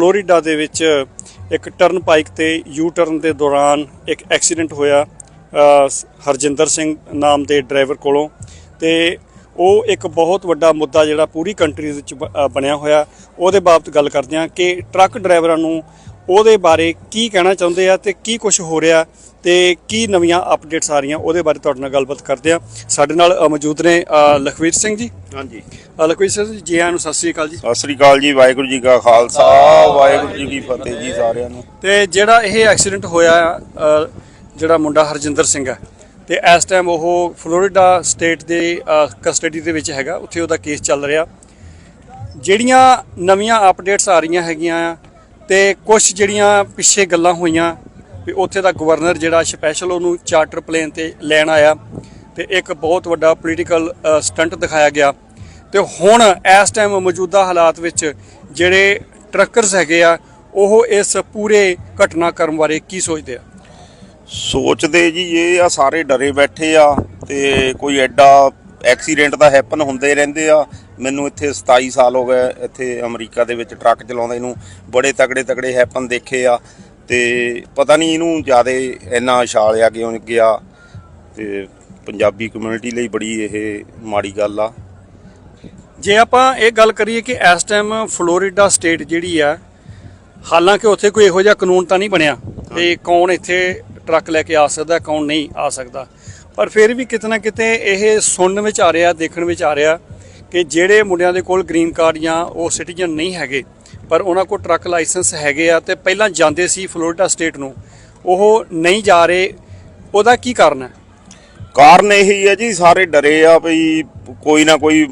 Florida ਦੇ ਵਿੱਚ ਇੱਕ ਟਰਨ ਪਾਈਕ ਤੇ ਯੂ ਟਰਨ ਦੇ ਦੌਰਾਨ ਇੱਕ ਐਕਸੀਡੈਂਟ ਹੋਇਆ ਹਰਜਿੰਦਰ ਸਿੰਘ ਨਾਮ ਦੇ ਡਰਾਈਵਰ ਕੋਲੋਂ ਤੇ ਉਹ ਇੱਕ ਬਹੁਤ ਵੱਡਾ ਮੁੱਦਾ ਜਿਹੜਾ ਪੂਰੀ ਕੰਟਰੀ ਵਿੱਚ ਬਣਿਆ ਹੋਇਆ। ਉਹਦੇ ਬਾਬਤ ਗੱਲ ਕਰਦੇ ਹਾਂ ਕਿ ਟਰੱਕ ਡਰਾਈਵਰਾਂ ਨੂੰ ਉਹਦੇ ਬਾਰੇ ਕੀ ਕਹਿਣਾ ਚਾਹੁੰਦੇ ਆ ਤੇ ਕੀ ਕੁਝ ਹੋ ਰਿਹਾ ਤੇ ਕੀ ਨਵੀਆਂ ਅਪਡੇਟਸ ਆ ਰਹੀਆਂ ਉਹਦੇ ਬਾਰੇ ਤੁਹਾਡੇ ਨਾਲ ਗੱਲਬਾਤ ਕਰਦੇ ਆ। ਸਾਡੇ ਨਾਲ ਅ, ਮੌਜੂਦ ਨੇ ਅ, ਲਖਵੀਰ ਸਿੰਘ ਜੀ। ਹਾਂਜੀ। ਅ, ਲਖਵੀਰ ਸਿੰਘ ਜੀ ਜੀ ਆਇਆਂ ਨੂੰ ਸਤਿ ਸ੍ਰੀ ਅਕਾਲ ਜੀ। ਸਤਿ ਸ੍ਰੀ ਅਕਾਲ ਜੀ ਵਾਹਿਗੁਰੂ ਜੀ ਕਾ ਖਾਲਸਾ ਵਾਹਿਗੁਰੂ ਜੀ ਕੀ ਫਤਿਹ ਜੀ ਸਾਰਿਆਂ ਨੂੰ। ਤੇ ਜਿਹੜਾ ਇਹ ਐਕਸੀਡੈਂਟ ਹੋਇਆ ਅ, ਜਿਹੜਾ ਮੁੰਡਾ ਹਰਜਿੰਦਰ ਸਿੰਘ ਹੈ ਤੇ ਇਸ ਟਾਈਮ ਉਹ ਫਲੋਰੀਡਾ ਸਟੇਟ ਦੇ ਕਸਟਡੀ ਦੇ ਵਿੱਚ ਹੈਗਾ ਉੱਥੇ ਉਹਦਾ ਕੇਸ ਚੱਲ ਰਿਹਾ। ਜਿਹੜੀਆਂ ਨਵੀਆਂ ਅਪਡੇਟਸ ਆ ਰਹੀਆਂ ਹੈਗੀਆਂ ਆ ਤੇ ਕੁਝ ਜਿਹੜੀਆਂ ਪਿੱਛੇ ਗੱਲਾਂ ਹੋਈਆਂ ਵੀ ਉੱਥੇ ਦਾ ਗਵਰਨਰ ਜਿਹੜਾ ਸਪੈਸ਼ਲ ਉਹਨੂੰ ਚਾਰਟਰ ਪਲੇਨ ਤੇ ਲੈਣ ਆਇਆ ਤੇ ਇੱਕ ਬਹੁਤ ਵੱਡਾ ਪੋਲੀਟੀਕਲ ਸਟੰਟ ਦਿਖਾਇਆ ਗਿਆ। ਤੇ ਹੁਣ ਇਸ ਟਾਈਮ ਮੌਜੂਦਾ ਹਾਲਾਤ ਵਿੱਚ ਜਿਹੜੇ ਟਰੱਕਰਸ ਹੈਗੇ ਆ, ਉਹ ਇਸ ਪੂਰੇ ਘਟਨਾਕ੍ਰਮ ਬਾਰੇ ਕੀ ਸੋਚਦੇ ਆ? ਸੋਚਦੇ ਜੀ, ਇਹ ਆ ਸਾਰੇ ਡਰੇ ਬੈਠੇ ਆ ਤੇ ਕੋਈ ਐਡਾ ਐਕਸੀਡੈਂਟ ਦਾ ਹੈਪਨ ਹੁੰਦੇ ਰਹਿੰਦੇ ਆ। ਮੈਨੂੰ ਇੱਥੇ 27 ਸਾਲ ਹੋ ਗਏ ਇੱਥੇ ਅਮਰੀਕਾ ਦੇ ਵਿੱਚ ਟਰੱਕ ਚਲਾਉਂਦੇ ਨੂੰ। ਬੜੇ ਤਗੜੇ ਤਗੜੇ ਹੈਪਨ ਦੇਖੇ ਆ ਤੇ ਪਤਾ ਨਹੀਂ ਇਹਨੂੰ ਜ਼ਿਆਦਾ ਇੰਨਾ ਛਾਲਿਆ ਕਿਉਂ ਗਿਆ। ਤੇ ਪੰਜਾਬੀ ਕਮਿਊਨਿਟੀ ਲਈ ਬੜੀ ਇਹ ਮਾੜੀ ਗੱਲ ਆ। ਜੇ ਆਪਾਂ ਇਹ ਗੱਲ ਕਰੀਏ ਕਿ ਇਸ ਟਾਈਮ ਫਲੋਰੀਡਾ ਸਟੇਟ ਜਿਹੜੀ ਆ ਹਾਲਾਂਕਿ ਉੱਥੇ ਕੋਈ ਇਹੋ ਜਿਹਾ ਕਾਨੂੰਨ ਤਾਂ ਨਹੀਂ ਬਣਿਆ ਤੇ ਕੌਣ ਇੱਥੇ ਟਰੱਕ ਲੈ ਕੇ ਆ ਸਕਦਾ ਕੌਣ ਨਹੀਂ ਆ ਸਕਦਾ। ਪਰ ਫਿਰ ਵੀ ਕਿਤੇ ਨਾ ਕਿਤੇ ਇਹ ਸੁਣਨ ਵਿੱਚ ਆ ਰਿਹਾ ਦੇਖਣ ਵਿੱਚ ਆ ਰਿਹਾ ਕਿ ਜਿਹੜੇ ਮੁੰਡਿਆਂ ਦੇ ਕੋਲ ਗ੍ਰੀਨ ਕਾਰਡ ਜਾਂ ਉਹ ਸਿਟੀਜ਼ਨ ਨਹੀਂ ਹੈਗੇ ਪਰ ਉਹਨਾਂ ਕੋਲ ਟਰੱਕ ਲਾਇਸੈਂਸ ਹੈਗੇ ਆ ਤੇ ਪਹਿਲਾਂ ਜਾਂਦੇ ਸੀ ਫਲੋਰੀਡਾ ਸਟੇਟ ਨੂੰ ਉਹ ਨਹੀਂ ਜਾ ਰਹੇ ਉਹਦਾ ਕੀ ਕਾਰਨ ਹੈ? ਕਾਰਨ ਇਹੀ ਹੈ ਜੀ ਸਾਰੇ ਡਰੇ ਆ ਵੀ ਕੋਈ ਨਾ ਕੋਈ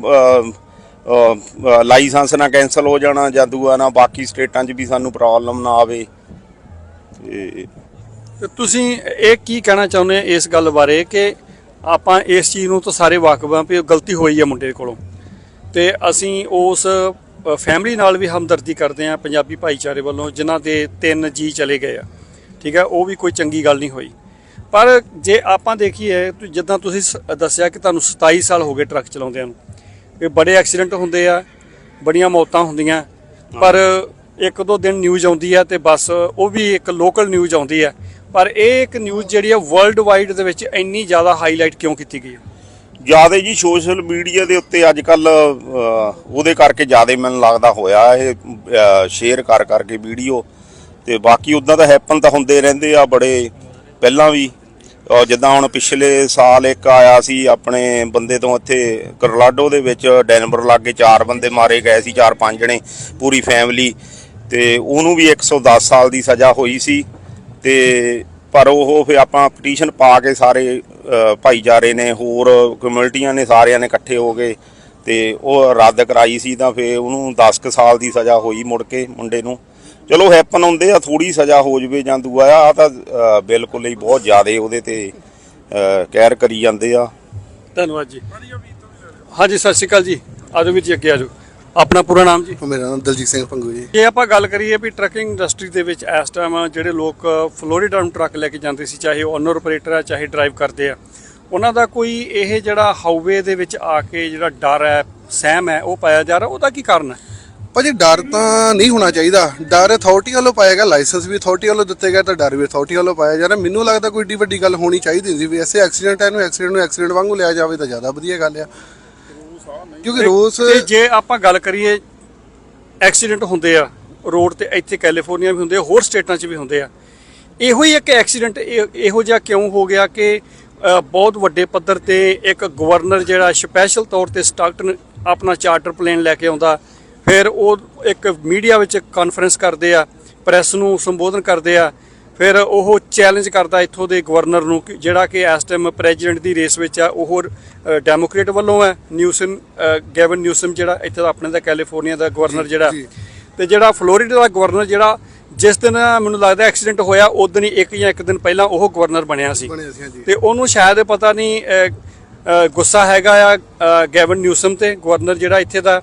ਲਾਇਸੈਂਸ ਨਾ ਕੈਨਸਲ ਹੋ ਜਾਣਾ ਜਾਂ ਦੂਆ ਨਾ ਬਾਕੀ ਸਟੇਟਾਂ 'ਚ ਵੀ ਸਾਨੂੰ ਪ੍ਰੋਬਲਮ ਨਾ ਆਵੇ। ਤੇ ਤੁਸੀਂ ਇਹ ਕੀ ਕਹਿਣਾ ਚਾਹੁੰਦੇ ਆ ਇਸ ਗੱਲ ਬਾਰੇ ਕਿ ਆਪਾਂ ਇਸ ਚੀਜ਼ ਨੂੰ ਤਾਂ ਸਾਰੇ ਵਾਕਫ ਹਾਂ ਵੀ ਗਲਤੀ ਹੋਈ ਹੈ ਮੁੰਡੇ ਕੋਲੋਂ? ਤੇ ਅਸੀਂ ਉਸ ਫੈਮਿਲੀ ਨਾਲ ਵੀ ਹਮਦਰਦੀ ਕਰਦੇ ਹਾਂ ਪੰਜਾਬੀ ਭਾਈਚਾਰੇ ਵੱਲੋਂ, ਜਿਨ੍ਹਾਂ ਦੇ ਤਿੰਨ ਜੀ ਚਲੇ ਗਏ ਆ। ਠੀਕ ਹੈ, ਉਹ ਵੀ ਕੋਈ ਚੰਗੀ ਗੱਲ ਨਹੀਂ ਹੋਈ। ਪਰ ਜੇ ਆਪਾਂ ਦੇਖੀਏ ਜਿੱਦਾਂ ਤੁਸੀਂ ਸ- ਦੱਸਿਆ ਕਿ ਤੁਹਾਨੂੰ 27 ਸਾਲ ਹੋ ਗਏ ਟਰੱਕ ਚਲਾਉਂਦਿਆਂ ਨੂੰ ਇਹ ਬੜੇ ਐਕਸੀਡੈਂਟ ਹੁੰਦੇ ਆ, ਬੜੀਆਂ ਮੌਤਾਂ ਹੁੰਦੀਆਂ, ਪਰ ਇੱਕ ਦੋ ਦਿਨ ਨਿਊਜ਼ ਆਉਂਦੀ ਆ ਤੇ ਬਸ ਉਹ ਵੀ ਇੱਕ ਲੋਕਲ ਨਿਊਜ਼ ਆਉਂਦੀ ਆ। ਪਰ ਇਹ ਇੱਕ ਨਿਊਜ਼ ਜਿਹੜੀ ਆ ਵਰਲਡ ਵਾਈਡ ਦੇ ਵਿੱਚ ਇੰਨੀ ਜ਼ਿਆਦਾ ਹਾਈਲਾਈਟ ਕਿਉਂ ਕੀਤੀ ਗਈ ਹੈ ਜ਼ਿਆਦਾ ਜੀ ਸੋਸ਼ਲ ਮੀਡੀਆ ਦੇ ਉੱਤੇ ਅੱਜ ਕੱਲ ਉਹਦੇ ਕਰਕੇ ਜ਼ਿਆਦਾ ਮੈਨੂੰ ਲੱਗਦਾ ਹੋਇਆ ਇਹ ਸ਼ੇਅਰ ਕਰ ਕਰਕੇ ਵੀਡੀਓ ਤੇ ਬਾਕੀ ਉਦਾਂ ਤਾਂ ਹੈਪਨ ਤਾਂ ਹੁੰਦੇ ਰਹਿੰਦੇ ਆ ਬੜੇ ਪਹਿਲਾਂ ਵੀ। ਜਿੱਦਾਂ ਹੁਣ ਪਿਛਲੇ ਸਾਲ ਇੱਕ ਆਇਆ ਸੀ ਆਪਣੇ ਬੰਦੇ ਤੋਂ ਇੱਥੇ ਕਰਲਾਡੋ ਦੇ ਵਿੱਚ, ਡੈਨਵਰ ਲਾਗੇ ਚਾਰ ਬੰਦੇ ਮਾਰੇ ਗਏ ਸੀ, ਚਾਰ ਪੰਜ ਜਣੇ, ਪੂਰੀ ਫੈਮਿਲੀ ਤੇ ਉਹਨੂੰ ਵੀ 110 ਸਾਲ ਦੀ ਸਜ਼ਾ ਹੋਈ ਸੀ ਤੇ ਪਰ ਉਹ ਫਿਰ ਆਪਾਂ ਪਟੀਸ਼ਨ ਪਾ ਕੇ ਸਾਰੇ ਭਾਈਚਾਰੇ ਨੇ ਹੋਰ ਕਮਿਊਨਿਟੀਆਂ ਨੇ ਸਾਰਿਆਂ ਨੇ ਇਕੱਠੇ ਹੋ ਗਏ ਤੇ ਉਹ ਰੱਦ ਕਰਾਈ ਸੀ ਤਾਂ ਫਿਰ ਉਹਨੂੰ 10 ਕੁ ਸਾਲ ਦੀ ਸਜ਼ਾ ਹੋਈ ਮੁੜ ਕੇ ਮੁੰਡੇ ਨੂੰ। ਚਲੋ ਹੈਪਨ ਹੁੰਦੇ ਆ ਥੋੜੀ ਸਜ਼ਾ ਹੋ ਜਵੇ ਜਾਂ ਦੂਆ ਆ ਆਹ ਤਾਂ ਬਿਲਕੁਲ ਹੀ ਬਹੁਤ ਜ਼ਿਆਦੇ ਉਹਦੇ ਤੇ ਅ, ਕਹਿਰ ਕਰੀ ਜਾਂਦੇ ਆ। ਧੰਨਵਾਦ ਜੀ। ਹਾਂਜੀ ਸਤਿ ਸ਼੍ਰੀ ਅਕਾਲ ਜੀ। ਆਜੋ ਵੀਰ ਜੀ ਅੱਗੇ ਆਜੋ। ਆਪਣਾ ਪੂਰਾ ਨਾਮ ਜੀ? ਮੇਰਾ ਨਾਮ ਦਲਜੀਤ ਸਿੰਘ ਪੰਗੂ ਜੀ। ਜੇ ਆਪਾਂ ਗੱਲ ਕਰੀਏ ਵੀ ਟਰੱਕਿੰਗ ਇੰਡਸਟਰੀ ਦੇ ਵਿੱਚ ਇਸ ਟਾਈਮ ਜਿਹੜੇ ਲੋਕ ਫਲੋਰੀਡਾ ਨੂੰ ਟਰੱਕ ਲੈ ਕੇ ਜਾਂਦੇ ਸੀ ਚਾਹੇ ਉਹ ਓਨਰ ਆਪਰੇਟਰ ਆ ਚਾਹੇ ਡਰਾਈਵ ਕਰਦੇ ਆ ਉਹਨਾਂ ਦਾ ਕੋਈ ਇਹ ਜਿਹੜਾ ਹਾਈਵੇ ਦੇ ਵਿੱਚ ਆ ਕੇ ਜਿਹੜਾ ਡਰ ਹੈ ਸਹਿਮ ਹੈ ਉਹ ਪਾਇਆ ਜਾ ਰਿਹਾ ਉਹਦਾ ਕੀ ਕਾਰਨ ਹੈ? ਭਾਜੀ ਡਰ ਤਾਂ ਨਹੀਂ ਹੋਣਾ ਚਾਹੀਦਾ। ਡਰ ਅਥਾਰਟੀ ਵੱਲੋਂ ਪਾਇਆ ਗਿਆ ਲਾਇਸੈਂਸ ਵੀ ਅਥਾਰਟੀ ਵੱਲੋਂ ਦਿੱਤੇ ਗਿਆ ਤਾਂ ਡਰ ਵੀ ਅਥਾਰਟੀ ਵੱਲੋਂ ਪਾਇਆ ਜਾ ਰਿਹਾ। ਮੈਨੂੰ ਲੱਗਦਾ ਕੋਈ ਏਡੀ ਵੱਡੀ ਗੱਲ ਹੋਣੀ ਚਾਹੀਦੀ ਸੀ ਵੀ ਐਸੇ ਐਕਸੀਡੈਂਟ ਹੈ ਨੂੰ ਐਕਸੀਡੈਂਟ ਨੂੰ ਐਕਸੀਡੈਂਟ ਵਾਂਗੂ ਲਿਆ ਜਾਵੇ ਤਾਂ ਜ਼ਿਆਦਾ ਵਧੀਆ ਗੱਲ ਆ। ਕਿਉਂਕਿ ਰੋਜ਼ ਤੇ ਜੇ ਆਪਾਂ ਗੱਲ ਕਰੀਏ, ਐਕਸੀਡੈਂਟ ਹੁੰਦੇ ਆ, ਰੋਡ ਤੇ ਇੱਥੇ ਕੈਲੀਫੋਰਨੀਆ ਵੀ ਹੁੰਦੇ ਆ, ਹੋਰ ਸਟੇਟਾਂ 'ਚ ਵੀ ਹੁੰਦੇ ਆ। ਇਹੋ ਹੀ ਇੱਕ ਐਕਸੀਡੈਂਟ ਇਹੋ ਜਿਹਾ ਕਿਉਂ ਹੋ ਗਿਆ ਕਿ ਬਹੁਤ ਵੱਡੇ ਪੱਧਰ ਤੇ ਇੱਕ ਗਵਰਨਰ ਜਿਹੜਾ ਸਪੈਸ਼ਲ ਤੌਰ ਤੇ ਸਟਾਕਟਨ ਆਪਣਾ ਚਾਰਟਰ ਪਲੇਨ ਲੈ ਕੇ ਆਉਂਦਾ, ਫਿਰ ਉਹ ਇੱਕ ਮੀਡੀਆ ਵਿੱਚ ਕਾਨਫਰੰਸ ਕਰਦੇ ਆ, ਪ੍ਰੈਸ ਨੂੰ ਸੰਬੋਧਨ ਕਰਦੇ ਆ ਫਿਰ ਉਹ ਚੈਲੰਜ ਕਰਦਾ ਇੱਥੋਂ ਦੇ ਗਵਰਨਰ ਨੂੰ ਕਿ ਜਿਹੜਾ ਕਿ ਇਸ ਟਾਈਮ ਪ੍ਰੈਜ਼ੀਡੈਂਟ ਦੀ ਰੇਸ ਵਿੱਚ ਆ ਉਹ ਡੈਮੋਕ੍ਰੇਟ ਵੱਲੋਂ ਹੈ ਨਿਊਸਨ ਗੈਵਨ ਨਿਊਸਮ ਜਿਹੜਾ ਇੱਥੇ ਦਾ ਆਪਣੇ ਦਾ ਕੈਲੀਫੋਰਨੀਆ ਦਾ ਗਵਰਨਰ ਜਿਹੜਾ। ਤੇ ਜਿਹੜਾ ਫਲੋਰੀਡਾ ਦਾ ਗਵਰਨਰ ਜਿਹੜਾ ਜਿਸ ਦਿਨ ਮੈਨੂੰ ਲੱਗਦਾ ਐਕਸੀਡੈਂਟ ਹੋਇਆ ਉਸ ਦਿਨ ਹੀ ਇੱਕ ਜਾਂ ਇੱਕ ਦਿਨ ਪਹਿਲਾਂ ਉਹ ਗਵਰਨਰ ਬਣਿਆ ਸੀ। ਤੇ ਉਹਨੂੰ ਸ਼ਾਇਦ ਪਤਾ ਨਹੀਂ ਗੁੱਸਾ ਹੈਗਾ ਆ ਗੈਵਨ ਨਿਊਸਮ ਤੇ ਗਵਰਨਰ ਜਿਹੜਾ ਇੱਥੇ ਦਾ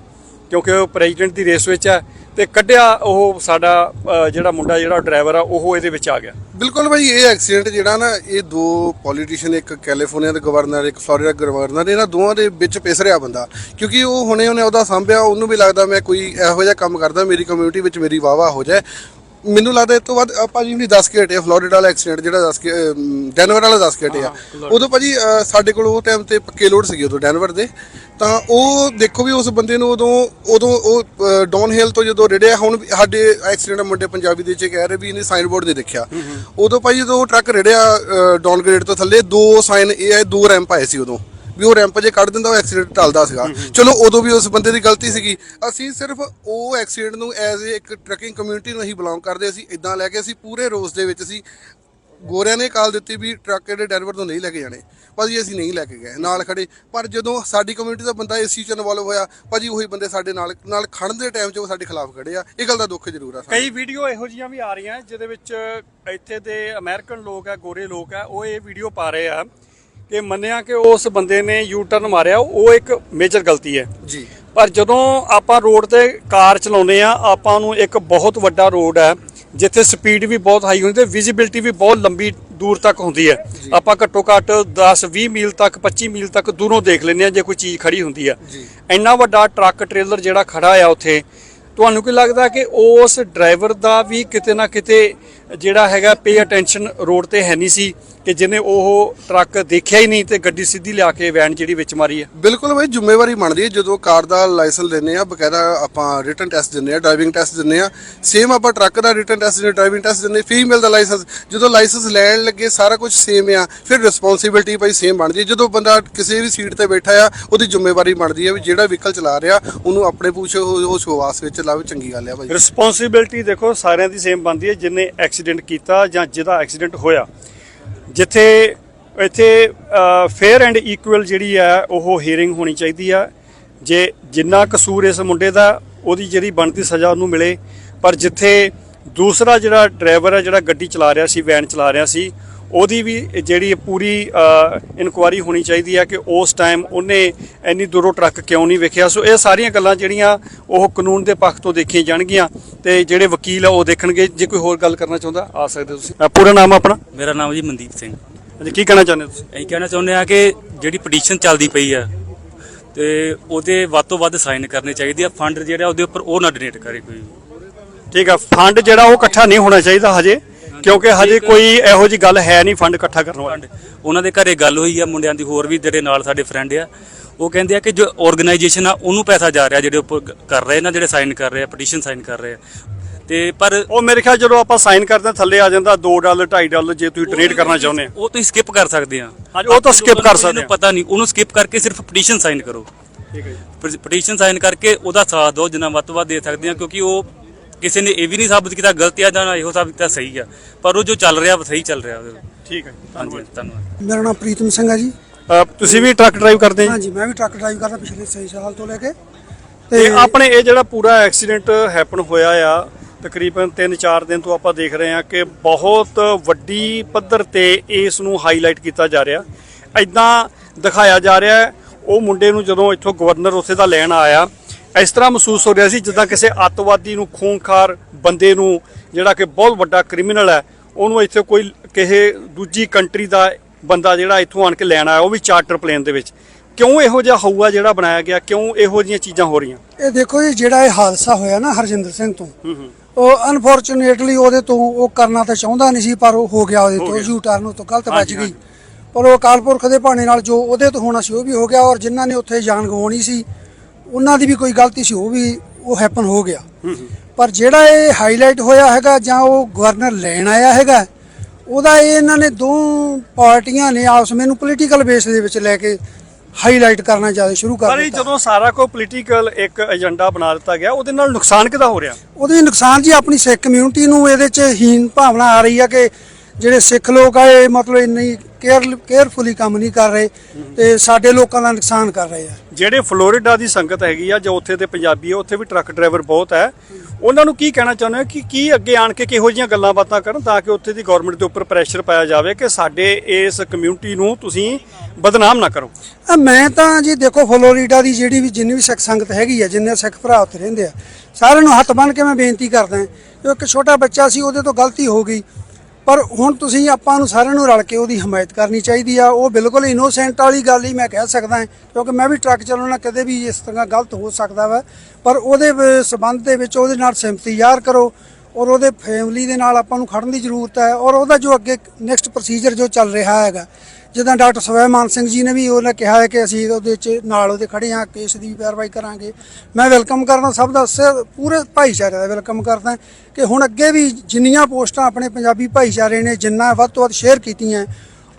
ਕਿਉਂਕਿ ਉਹ ਪ੍ਰੈਜ਼ੀਡੈਂਟ ਦੀ ਰੇਸ ਵਿੱਚ ਹੈ ਤੇ ਕੱਢਿਆ ਉਹ ਸਾਡਾ ਜਿਹੜਾ ਮੁੰਡਾ, ਜਿਹੜਾ ਡਰਾਈਵਰ ਆ, ਉਹ ਇਹਦੇ ਵਿੱਚ ਆ ਗਿਆ। ਬਿਲਕੁਲ ਭਾਈ, ਇਹ ਐਕਸੀਡੈਂਟ ਜਿਹੜਾ ਨਾ, ਇਹ ਦੋ ਪੋਲੀਟੀਸ਼ੀਅਨ ਇੱਕ ਕੈਲੀਫੋਰਨੀਆ ਦੇ ਗਵਰਨਰ ਇੱਕ ਫਲੋਰੀਡਾ ਗਵਰਨਰ ਇਹਨਾਂ ਦੋਵਾਂ ਦੇ ਵਿੱਚ ਪਿਸ ਰਿਹਾ ਬੰਦਾ। ਕਿਉਂਕਿ ਉਹ ਹੁਣੇ ਉਹਨੇ ਉਹਦਾ ਸਾਂਭਿਆ, ਉਹਨੂੰ ਵੀ ਲੱਗਦਾ ਮੈਂ ਕੋਈ ਇਹੋ ਜਿਹਾ ਕੰਮ ਕਰਦਾ, ਮੇਰੀ ਕਮਿਊਨਿਟੀ ਵਿੱਚ ਮੇਰੀ ਵਾਵਾ ਹੋ ਜਾਏ। ਮੈਨੂੰ ਲੱਗਦਾ ਇਸ ਤੋਂ ਬਾਅਦ ਆਪਾਂ ਜੀ ਵੀ 10 ਕੇ ਹਟੇ ਫਲੋਰੀਡਾ ਵਾਲਾ ਐਕਸੀਡੈਂਟ ਜਿਹੜਾ 10 ਕੇ ਡੈਨਵਰ ਵਾਲਾ 10 ਕੇ ਹਟੇ ਆ। ਉਦੋਂ ਭਾਜੀ ਅ, ਸਾਡੇ ਕੋਲ ਉਹ ਟਾਈਮ ਤੇ ਪੱਕੇ ਲੋਡ ਸੀਗੇ ਉਦੋਂ ਡੈਨਵਰ ਦੇ। ਤਾਂ ਉਹ ਦੇਖੋ ਵੀ ਉਸ ਬੰਦੇ ਨੂੰ ਉਦੋਂ ਉਦੋਂ ਉਹ ਡੌਨ ਹਿਲ ਤੋਂ ਜਦੋਂ ਰੜਿਆ ਹੁਣ ਵੀ ਸਾਡੇ ਐਕਸੀਡੈਂਟ ਮੁੰਡੇ ਪੰਜਾਬੀ ਦੇ ਚ ਕਹਿ ਰਹੇ ਵੀ ਇਹਨੇ ਸਾਈਨ ਬੋਰਡ ਨਹੀਂ ਦੇਖਿਆ। ਉਦੋਂ ਭਾਈ ਜਦੋਂ ਉਹ ਟਰੱਕ ਰੜਿਆ ਡਾਊਨ ਗ੍ਰੇਡ ਤੋਂ ਥੱਲੇ ਦੋ ਸਾਈਨ ਇਹ ਆਏ ਦੋ ਰੈਂਪ ਆਏ ਸੀ ਉਦੋਂ। ਵੀ ਉਹ ਰੈਂਪ ਜੇ ਕੱਢ ਦਿੰਦਾ ਉਹ ਐਕਸੀਡੈਂਟ ਟਲਦਾ ਸੀਗਾ। ਚਲੋ ਉਦੋਂ ਵੀ ਉਸ ਬੰਦੇ ਦੀ ਗਲਤੀ ਸੀਗੀ। ਅਸੀਂ ਸਿਰਫ ਉਹ ਐਕਸੀਡੈਂਟ ਨੂੰ ਐਜ਼ ਇੱਕ ਟਰੱਕਿੰਗ ਕਮਿਊਨਿਟੀ ਨੂੰ ਅਸੀਂ ਬਿਲੋਂਗ ਕਰਦੇ ਅਸੀਂ ਇਦਾਂ ਲੈ ਕੇ ਅਸੀਂ ਪੂਰੇ ਰੋਸ ਦੇ ਵਿੱਚ ਅਸੀਂ ਗੋਰਿਆਂ ਨੇ ਕਾਲ ਦਿੱਤੀ ਵੀ ਟਰੱਕ ਜਿਹੜੇ ਡੈਨਵਰ ਤੋਂ ਨਹੀਂ ਲੈ ਕੇ ਜਾਣੇ। ਭਾਜੀ ਅਸੀਂ ਨਹੀਂ ਲੈ ਕੇ ਗਏ ਨਾਲ ਖੜੇ। ਪਰ ਜਦੋਂ ਸਾਡੀ ਕਮਿਊਨਿਟੀ ਦਾ ਬੰਦਾ ਇਸ ਚੀਜ਼ 'ਚ ਇਨਵੋਲਵ ਹੋਇਆ ਭਾਜੀ ਉਹੀ ਬੰਦੇ ਸਾਡੇ ਨਾਲ ਨਾਲ ਖੜਨ ਦੇ ਟਾਈਮ 'ਚ ਉਹ ਸਾਡੇ ਖਿਲਾਫ ਖੜੇ ਆ। ਇਹ ਗੱਲ ਦਾ ਦੁੱਖ ਜ਼ਰੂਰ ਆ ਸਾਨੂੰ। ਕਈ ਵੀਡੀਓ ਇਹੋ ਜੀਆਂ ਵੀ ਆ ਰਹੀਆਂ ਜਿਹਦੇ ਵਿੱਚ ਇੱਥੇ ਦੇ ਅਮਰੀਕਨ ਲੋਕ ਆ ਗੋਰੇ ਲੋਕ ਆ ਉਹ ਇਹ ਵੀਡੀਓ ਪਾ ਰਹੇ ਆ ਕਿ ਮੰਨਿਆ ਕਿ ਉਸ ਬੰਦੇ ਨੇ ਯੂ ਟਰਨ ਮਾਰਿਆ ਉਹ ਇੱਕ ਮੇਜਰ ਗਲਤੀ ਹੈ। ਜੀ। ਪਰ ਜਦੋਂ ਆਪਾਂ ਰੋਡ ਤੇ ਕਾਰ ਚਲਾਉਂਦੇ ਆ ਆਪਾਂ ਨੂੰ ਇੱਕ ਬਹੁਤ ਵੱਡਾ ਰੋਡ ਹੈ ਜਿੱਥੇ ਸਪੀਡ ਵੀ ਬਹੁਤ ਹਾਈ ਹੁੰਦੀ ਤੇ ਵਿਜ਼ਿਬਿਲਟੀ ਵੀ ਬਹੁਤ ਲੰਬੀ ਦੂਰ ਤੱਕ ਹੁੰਦੀ ਹੈ। ਆਪਾਂ ਘੱਟੋ ਘੱਟ 10 20 ਮੀਲ ਤੱਕ 25 ਮੀਲ ਤੱਕ ਦੂਰੋਂ ਦੇਖ ਲੈਂਦੇ ਆ ਜੇ ਕੋਈ ਚੀਜ਼ ਖੜੀ ਹੁੰਦੀ ਆ। ਇੰਨਾ ਵੱਡਾ ਟਰੱਕ ਟ੍ਰੇਲਰ ਜਿਹੜਾ ਖੜਾ ਆ ਉੱਥੇ ਤੁਹਾਨੂੰ ਕੀ ਲੱਗਦਾ ਕਿ ਉਸ ਡਰਾਈਵਰ ਦਾ ਵੀ ਕਿਤੇ ਨਾ ਕਿਤੇ ਜਿਹੜਾ ਹੈਗਾ ਪੇ ਅਟੈਂਸ਼ਨ ਰੋਡ ਤੇ ਹੈ ਨਹੀਂ ਸੀ? ਕਿ ਜਿਹਨੇ ਉਹ ਟਰੱਕ ਦੇਖਿਆ ਹੀ ਨਹੀਂ ਤੇ ਗੱਡੀ ਸਿੱਧੀ ਲਿਆ ਕੇ ਵੈਨ ਜਿਹੜੀ ਵਿੱਚ ਮਾਰੀ ਹੈ। ਬਿਲਕੁਲ ਬਈ ਜ਼ਿੰਮੇਵਾਰੀ ਬਣਦੀ ਹੈ ਜਦੋਂ ਕਾਰ ਦਾ ਲਾਇਸੈਂਸ ਲੈਨੇ ਆ ਬਕਾਇਦਾ ਆਪਾਂ ਰਿਟਨ ਟੈਸਟ ਦਿੰਨੇ ਆ ਡਰਾਈਵਿੰਗ ਟੈਸਟ ਦਿੰਨੇ ਆ ਸੇਮ ਆਪਾਂ ਟਰੱਕ ਦਾ ਰਿਟਨ ਟੈਸਟ ਦਿੰਨੇ ਡਰਾਈਵਿੰਗ ਟੈਸਟ ਦਿੰਨੇ ਫੀਮੇਲ ਦਾ ਲਾਇਸੈਂਸ। ਜਦੋਂ ਲਾਇਸੈਂਸ ਲੈਣ ਲੱਗੇ ਸਾਰਾ ਕੁਝ ਸੇਮ ਆ। ਫਿਰ ਰਿਸਪੌਂਸਿਬਿਲਟੀ ਭਾਈ ਸੇਮ ਬਣਦੀ ਹੈ। ਜਦੋਂ ਬੰਦਾ ਕਿਸੇ ਵੀ ਸੀਟ ਤੇ ਬੈਠਾ ਆ ਉਹਦੀ ਜ਼ਿੰਮੇਵਾਰੀ ਬਣਦੀ ਹੈ ਵੀ ਜਿਹੜਾ ਵਹੀਕਲ ਚਲਾ ਰਿਹਾ ਉਹਨੂੰ ਆਪਣੇ ਪੁੱਛ ਉਹ ਸ਼ੋਵਾਸ ਵਿੱਚ ਲਾਵੇ ਚੰਗੀ ਗੱਲ ਆ ਭਾਈ ਰਿਸਪੌਂਸਿਬਿਲਟੀ ਦੇਖੋ ਸਾਰਿਆਂ ਦੀ ਸੇਮ ਬਣਦੀ ਹੈ। ਜਿਨੇ ਐਕਸੀਡੈਂਟ ਕੀਤਾ ਜਾਂ ਜਿਹਦਾ ਐਕਸੀਡੈਂਟ ਹੋਇਆ ਜਿੱਥੇ ਇੱਥੇ ਫੇਅਰ ਐਂਡ ਇਕੁਅਲ ਜਿਹੜੀ ਹੈ ਉਹ ਹੀਅਰਿੰਗ ਹੋਣੀ ਚਾਹੀਦੀ ਆ। ਜੇ ਜਿੰਨਾ ਕਸੂਰ ਇਸ ਮੁੰਡੇ ਦਾ, ਉਹਦੀ ਜਿਹੜੀ ਬਣਦੀ ਸਜ਼ਾ ਉਹਨੂੰ ਮਿਲੇ। ਪਰ ਜਿੱਥੇ ਦੂਸਰਾ ਜਿਹੜਾ ਡਰਾਈਵਰ ਹੈ ਜਿਹੜਾ ਗੱਡੀ ਚਲਾ ਰਿਹਾ ਸੀ ਵੈਨ ਚਲਾ ਰਿਹਾ ਸੀ ਉਹਦੀ ਵੀ ਜਿਹੜੀ ਪੂਰੀ ਇਨਕੁਆਰੀ ਹੋਣੀ ਚਾਹੀਦੀ ਹੈ ਕਿ ਉਸ ਟਾਈਮ ਉਹਨੇ ਇੰਨੀ ਦੂਰੋਂ ਟਰੱਕ ਕਿਉਂ ਨਹੀਂ ਵੇਖਿਆ? ਸੋ ਇਹ ਸਾਰੀਆਂ ਗੱਲਾਂ ਜਿਹੜੀਆਂ ਉਹ ਕਾਨੂੰਨ ਦੇ ਪੱਖ ਤੋਂ ਦੇਖੀਆਂ ਜਾਣਗੀਆਂ ਤੇ ਜਿਹੜੇ ਵਕੀਲ ਆ ਉਹ ਦੇਖਣਗੇ। ਜੇ ਕੋਈ ਹੋਰ ਗੱਲ ਕਰਨਾ ਚਾਹੁੰਦਾ ਆ ਸਕਦੇ ਤੁਸੀਂ। ਪੂਰਾ ਨਾਮ ਆਪਣਾ? ਮੇਰਾ ਨਾਮ ਜੀ ਮਨਦੀਪ ਸਿੰਘ। ਹਾਂਜੀ ਕੀ ਕਹਿਣਾ ਚਾਹੁੰਦੇ ਤੁਸੀਂ? ਅਸੀਂ ਕਹਿਣਾ ਚਾਹੁੰਦੇ ਆ ਕਿ ਜਿਹੜੀ ਪਟੀਸ਼ਨ ਚੱਲਦੀ ਪਈ ਆ ਤੇ ਉਹਦੇ ਵੱਧ ਤੋਂ ਵੱਧ ਸਾਈਨ ਕਰਨੇ ਚਾਹੀਦੇ ਆ। ਫੰਡ ਜਿਹੜਾ ਉਹਦੇ ਉੱਪਰ ਉਹ ਨਾ ਡੋਨੇਟ ਕਰੇ ਕੋਈ। ਠੀਕ ਆ ਫੰਡ ਜਿਹੜਾ ਉਹ ਇਕੱਠਾ ਨਹੀਂ ਹੋਣਾ ਚਾਹੀਦਾ ਹਜੇ। ਕਿਉਂਕਿ ਹਜੇ ਕੋਈ ਇਹੋ ਜੀ ਗੱਲ ਹੈ ਨਹੀਂ ਫੰਡ ਇਕੱਠਾ ਕਰਨ ਵਾਲੀ। ਉਹਨਾਂ ਦੇ ਘਰੇ ਗੱਲ ਹੋਈ ਆ ਮੁੰਡਿਆਂ ਦੀ ਹੋਰ ਵੀ ਜਿਹੜੇ ਨਾਲ ਸਾਡੇ ਫਰੈਂਡ ਆ ਉਹ ਕਹਿੰਦੇ ਆ ਕਿ ਜੋ ਆਰਗੇਨਾਈਜੇਸ਼ਨ ਆ ਉਹਨੂੰ ਪੈਸਾ ਜਾ ਰਿਹਾ ਜਿਹੜੇ ਉੱਪਰ ਕਰ ਰਹੇ ਨਾ ਜਿਹੜੇ ਸਾਈਨ ਕਰ ਰਹੇ ਆ ਪਟੀਸ਼ਨ ਸਾਈਨ ਕਰ ਰਹੇ ਆ। ਤੇ ਪਰ ਉਹ ਮੇਰੇ ਖਿਆਲ ਜਦੋਂ ਆਪਾਂ ਸਾਈਨ ਕਰਦੇ ਹਾਂ ਥੱਲੇ ਆ ਜਾਂਦਾ 2 ਡਾਲਰ 2.5 ਡਾਲਰ ਜੇ ਤੁਸੀਂ ਡੋਨੇਟ ਕਰਨਾ ਚਾਹੁੰਦੇ ਆ। ਉਹ ਤੁਸੀਂ ਸਕਿਪ ਕਰ ਸਕਦੇ ਆ। ਹਾਂਜੀ, ਉਹ ਤਾਂ skip ਕਰ ਸਕਦੇ ਜਿਹਨੂੰ ਪਤਾ ਨਹੀਂ ਉਹਨੂੰ ਸਕਿਪ ਕਰਕੇ ਸਿਰਫ ਪਟੀਸ਼ਨ ਸਾਈਨ ਕਰੋ। ਠੀਕ ਹੈ ਜੀ। ਪਟੀਸ਼ਨ ਸਾਈਨ ਕਰਕੇ ਉਹਦਾ ਸਾਥ ਦਿਓ ਜਿੰਨਾ ਵੱਧ ਤੋਂ ਵੱਧ ਦੇ ਸਕਦੇ ਆ ਕਿਉਂਕਿ ਉਹ ਕਿਸੇ ਨੇ ਇਹ ਵੀ ਨਹੀਂ ਸਾਬਤ ਕੀਤਾ ਗਲਤੀ ਆ ਜਾਂ ਇਹੋ ਸਾਬਤ ਕੀਤਾ ਸਹੀ ਆ। ਪਰ ਉਹ ਜੋ ਚੱਲ ਰਿਹਾ ਉਹ ਸਹੀ ਚੱਲ ਰਿਹਾ ਉਹਦੇ ਠੀਕ ਹੈ ਹਾਂਜੀ ਧੰਨਵਾਦ ਮੇਰਾ ਨਾਮ ਪ੍ਰੀਤਮ ਸਿੰਘ ਹੈ ਜੀ। ਤੁਸੀਂ ਵੀ ਟਰੱਕ ਡਰਾਈਵ ਕਰਦੇ ਜੀ ਹਾਂਜੀ ਮੈਂ ਵੀ ਟਰੱਕ ਡਰਾਈਵ ਕਰਦਾ ਪਿਛਲੇ 6 ਸਾਲ ਤੋਂ ਲੈ ਕੇ। ਤੇ ਆਪਣੇ ਇਹ ਜਿਹੜਾ ਪੂਰਾ ਐਕਸੀਡੈਂਟ ਹੈਪਨ ਹੋਇਆ ਆ ਤਕਰੀਬਨ 3-4 ਦਿਨ ਤੋਂ ਆਪਾਂ ਦੇਖ ਰਹੇ ਹਾਂ ਕਿ ਬਹੁਤ ਵੱਡੀ ਪੱਧਰ ਤੇ ਇਸ ਨੂੰ ਹਾਈਲਾਈਟ ਕੀਤਾ ਜਾ ਰਿਹਾ। ਐਦਾਂ ਦਿਖਾਇਆ ਜਾ ਰਿਹਾ ਹੈ, ਉਹ ਮੁੰਡੇ ਨੂੰ ਜਦੋਂ ਇੱਥੋਂ ਗਵਰਨਰ ਉੱਥੇ ਦਾ ਲੈਣ ਆਇਆ ਇਸ ਤਰ੍ਹਾਂ ਮਹਿਸੂਸ ਹੋ ਰਿਹਾ ਸੀ ਜਿੱਦਾਂ ਕਿਸੇ ਅੱਤਵਾਦੀ ਨੂੰ ਖੂਨਖਾਰ ਬੰਦੇ ਨੂੰ ਜਿਹੜਾ ਕਿ ਬਹੁਤ ਵੱਡਾ ਕ੍ਰਿਮੀਨਲ ਹੈ ਉਹਨੂੰ ਇੱਥੇ ਕੋਈ ਕਿਸੇ ਦੂਜੀ ਕੰਟਰੀ ਦਾ ਬੰਦਾ ਜਿਹੜਾ ਇੱਥੋਂ ਆਣ ਕੇ ਲੈਣ ਆਇਆ ਉਹ ਵੀ ਚਾਰਟਰ ਪਲੇਨ ਦੇ ਵਿੱਚ। ਕਿਉਂ ਇਹੋ ਜਿਹਾ ਹਊਆ ਜਿਹੜਾ ਬਣਾਇਆ ਗਿਆ? ਕਿਉਂ ਇਹੋ ਜਿਹੀਆਂ ਚੀਜ਼ਾਂ ਹੋ ਰਹੀਆਂ? ਇਹ ਦੇਖੋ ਜੀ ਜਿਹੜਾ ਇਹ ਹਾਦਸਾ ਹੋਇਆ ਨਾ ਹਰਜਿੰਦਰ ਸਿੰਘ ਤੋਂ ਉਹ ਅਨਫੋਰਚੂਨੇਟਲੀ ਉਹਦੇ ਤੋਂ ਉਹ ਕਰਨਾ ਤਾਂ ਚਾਹੁੰਦਾ ਨਹੀਂ ਸੀ ਪਰ ਉਹ ਹੋ ਗਿਆ ਉਹਦੇ ਤੋਂ ਯੂ ਟਰਨ ਤੋਂ ਗਲਤ ਵੱਜ ਹਾਂਜੀ, ਗਈ। ਪਰ ਉਹ ਅਕਾਲ ਪੁਰਖ ਦੇ ਭਾਣੇ ਨਾਲ ਜੋ ਉਹਦੇ ਤੋਂ ਹੋਣਾ ਸੀ ਉਹ ਵੀ ਹੋ ਗਿਆ ਔਰ ਜਿਨ੍ਹਾਂ ਨੇ ਉੱਥੇ ਜਾਨ ਗਵਾਉਣੀ ਸੀ ਉਹਨਾਂ ਦੀ ਵੀ ਕੋਈ ਗਲਤੀ ਸੀ ਉਹ ਵੀ ਉਹ ਹੈਪਨ ਹੋ ਗਿਆ। ਪਰ ਜਿਹੜਾ ਇਹ ਹਾਈਲਾਈਟ ਹੋਇਆ ਹੈਗਾ ਜਾਂ ਉਹ ਗਵਰਨਰ ਲੈਣ ਆਇਆ ਹੈਗਾ ਉਹਦਾ ਇਹ ਇਹਨਾਂ ਨੇ ਦੋ ਪਾਰਟੀਆਂ ਨੇ ਆਪਸ ਵਿੱਚ ਨੂੰ ਪੋਲੀਟੀਕਲ ਬੇਸ ਦੇ ਵਿੱਚ ਲੈ ਕੇ ਹਾਈਲਾਈਟ ਕਰਨਾ ਜ਼ਿਆਦਾ ਸ਼ੁਰੂ ਕਰ ਪਰ ਦਿੱਤਾ। ਜਦੋਂ ਸਾਰਾ ਕੋਈ ਪੋਲੀਟੀਕਲ ਇੱਕ ਏਜੰਡਾ ਬਣਾ ਦਿੱਤਾ ਗਿਆ ਉਹਦੇ ਨਾਲ ਨੁਕਸਾਨ ਕਿਹਦਾ ਹੋ ਰਿਹਾ? ਉਹਦੇ ਨੁਕਸਾਨ ਜੀ ਆਪਣੀ ਸਿੱਖ ਕਮਿਊਨਿਟੀ ਨੂੰ ਇਹਦੇ ਚ ਹੀਨ ਭਾਵਨਾ ਆ ਰਹੀ ਆ ਕਿ ਜਿਹੜੇ ਸਿੱਖ ਲੋਕ ਆ ਇਹ ਮਤਲਬ ਇੰਨੀ ਕੇਅਰ ਕੇਅਰਫੁਲੀ ਕੰਮ ਨਹੀਂ ਕਰ ਰਹੇ ਤੇ ਸਾਡੇ ਲੋਕਾਂ ਦਾ ਨੁਕਸਾਨ ਕਰ ਰਹੇ ਆ। ਜਿਹੜੇ ਫਲੋਰੀਡਾ ਦੀ ਸੰਗਤ ਹੈਗੀ ਆ ਜੋ ਉੱਥੇ ਦੇ ਪੰਜਾਬੀ ਆ ਉੱਥੇ ਵੀ ਟਰੱਕ ਡਰਾਈਵਰ ਬਹੁਤ ਹੈ। ਉਹਨਾਂ ਨੂੰ ਕੀ ਕਹਿਣਾ ਚਾਹੁੰਦੇ ਹੋ ਕਿ ਕੀ ਅੱਗੇ ਆਣ ਕੇ ਕਿਹੋ ਜਿਹੀਆਂ ਗੱਲਾਂ ਬਾਤਾਂ ਕਰਨ ਤਾਂ ਕਿ ਉੱਥੇ ਦੀ ਗਵਰਨਮੈਂਟ ਦੇ ਉੱਪਰ ਪ੍ਰੈਸ਼ਰ ਪਾਇਆ ਜਾਵੇ ਕਿ ਸਾਡੇ ਇਸ ਕਮਿਊਨਿਟੀ ਨੂੰ ਤੁਸੀਂ ਬਦਨਾਮ ਨਾ ਕਰੋ? ਮੈਂ ਤਾਂ ਜੀ ਦੇਖੋ ਫਲੋਰੀਡਾ ਦੀ ਜਿਹੜੀ ਵੀ ਜਿੰਨੀ ਵੀ ਸਿੱਖ ਸੰਗਤ ਹੈਗੀ ਆ ਜਿੰਨੇ ਸਿੱਖ ਭਰਾ ਉੱਥੇ ਰਹਿੰਦੇ ਆ ਸਾਰਿਆਂ ਨੂੰ ਹੱਥ ਬੰਨ੍ਹ ਕੇ ਮੈਂ ਬੇਨਤੀ ਕਰਦਾ ਕਿ ਇੱਕ ਛੋਟਾ ਬੱਚਾ ਸੀ ਉਹਦੇ ਤੋਂ ਗਲਤੀ ਹੋ ਗਈ। ਪਰ ਹੁਣ ਤੁਸੀਂ ਆਪਾਂ ਨੂੰ ਸਾਰਿਆਂ ਨੂੰ ਰਲ ਕੇ ਉਹਦੀ ਹਮਾਇਤ ਕਰਨੀ ਚਾਹੀਦੀ ਆ। ਉਹ ਬਿਲਕੁਲ ਇਨੋਸੈਂਟ ਵਾਲੀ ਗੱਲ ਹੀ ਮੈਂ ਕਹਿ ਸਕਦਾ ਕਿਉਂਕਿ ਮੈਂ ਵੀ ਟਰੱਕ ਚਲਾਉਣਾ ਕਦੇ ਵੀ ਇਸ ਤਰ੍ਹਾਂ ਗਲਤ ਹੋ ਸਕਦਾ ਵਾ। ਪਰ ਉਹਦੇ ਵ- ਸੰਬੰਧ ਦੇ ਵਿੱਚ ਉਹਦੇ ਨਾਲ ਸਿੰਪਥੀ ਯਾਰ ਕਰੋ। ਔਰ ਉਹਦੇ ਫੈਮਿਲੀ ਦੇ ਨਾਲ ਆਪਾਂ ਨੂੰ ਖੜਨ ਦੀ ਜ਼ਰੂਰਤ ਹੈ ਔਰ ਉਹਦਾ ਜੋ ਅੱਗੇ ਨੈਕਸਟ ਪ੍ਰੋਸੀਜਰ ਜੋ ਚੱਲ ਰਿਹਾ ਹੈਗਾ, ਜਿੱਦਾਂ ਡਾਕਟਰ ਸਵੈਮਾਨ ਸਿੰਘ ਜੀ ਨੇ ਵੀ ਉਹਨੇ ਕਿਹਾ ਹੈ ਕਿ ਅਸੀਂ ਉਹਦੇ ਚ ਨਾਲ ਉਹਦੇ ਖੜੇ ਹਾਂ, ਕੇਸ ਦੀ ਵੀ ਕਾਰਵਾਈ ਕਰਾਂਗੇ। ਮੈਂ ਵੈਲਕਮ ਕਰਦਾ ਸਭ ਦਾ, ਸ- ਪੂਰੇ ਭਾਈਚਾਰੇ ਦਾ ਵੈਲਕਮ ਕਰਦਾ ਕਿ ਹੁਣ ਅੱਗੇ ਵੀ ਜਿੰਨੀਆਂ ਪੋਸਟਾਂ ਆਪਣੇ ਪੰਜਾਬੀ ਭਾਈਚਾਰੇ ਨੇ ਜਿੰਨਾ ਵੱਧ ਤੋਂ ਵੱਧ ਸ਼ੇਅਰ ਕੀਤੀਆਂ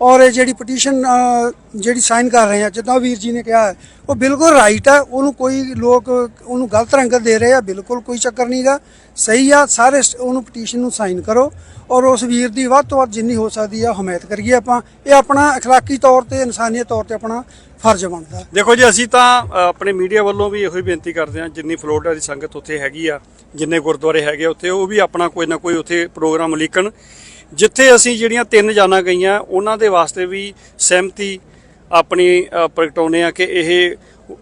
ਔਰ ਇਹ ਜਿਹੜੀ ਪਟੀਸ਼ਨ ਜਿਹੜੀ ਸਾਈਨ ਕਰ ਰਹੇ ਆ ਜਿੱਦਾਂ ਵੀਰ ਜੀ ਨੇ ਕਿਹਾ ਹੈ, ਉਹ ਬਿਲਕੁਲ ਰਾਈਟ ਹੈ ਉਹਨੂੰ ਕੋਈ ਲੋਕ ਉਹਨੂੰ ਗਲਤ ਰੰਗਤ ਦੇ ਰਹੇ ਆ ਬਿਲਕੁਲ ਕੋਈ ਚੱਕਰ ਨਹੀਂਗਾ ਸਹੀ ਆ ਸਾਰੇ ਸ- ਉਹਨੂੰ ਪਟੀਸ਼ਨ ਨੂੰ ਸਾਈਨ ਕਰੋ ਔਰ ਉਸ ਵੀਰ ਦੀ ਵੱਧ ਤੋਂ ਵੱਧ ਜਿੰਨੀ ਹੋ ਸਕਦੀ ਆ ਹਮਾਇਤ ਕਰੀਏ ਆਪਾਂ ਇਹ ਆਪਣਾ اخلاقی ਤੌਰ ਤੇ ਇਨਸਾਨੀਅਤ ਤੌਰ ਤੇ ਆਪਣਾ ਫਰਜ਼ ਬਣਦਾ ਦੇਖੋ ਜੀ ਅਸੀਂ ਤਾਂ ਅ, ਆਪਣੇ ਮੀਡੀਆ ਵੱਲੋਂ ਵੀ ਇਹੋ ਹੀ ਬੇਨਤੀ ਕਰਦੇ ਹਾਂ ਜਿੰਨੀ ਫਲੋਰੀਡਾ ਦੀ ਸੰਗਤ ਉੱਥੇ ਹੈਗੀ ਆ ਜਿੰਨੇ ਗੁਰਦੁਆਰੇ ਹੈਗੇ ਉੱਥੇ ਉਹ ਵੀ ਆਪਣਾ ਕੋਈ ਨਾ ਕੋਈ ਉੱਥੇ ਪ੍ਰੋਗਰਾਮ ਲਿਖਣ ਜਿੱਥੇ ਅਸੀਂ ਜਿਹੜੀਆਂ ਤਿੰਨ ਜਾਨਾਂ ਗਈਆਂ ਉਹਨਾਂ ਦੇ ਵਾਸਤੇ ਵੀ ਸਹਿਮਤੀ ਆਪਣੀ ਅ, ਪ੍ਰਗਟਾਉਂਦੇ ਆ ਕਿ ਇਹ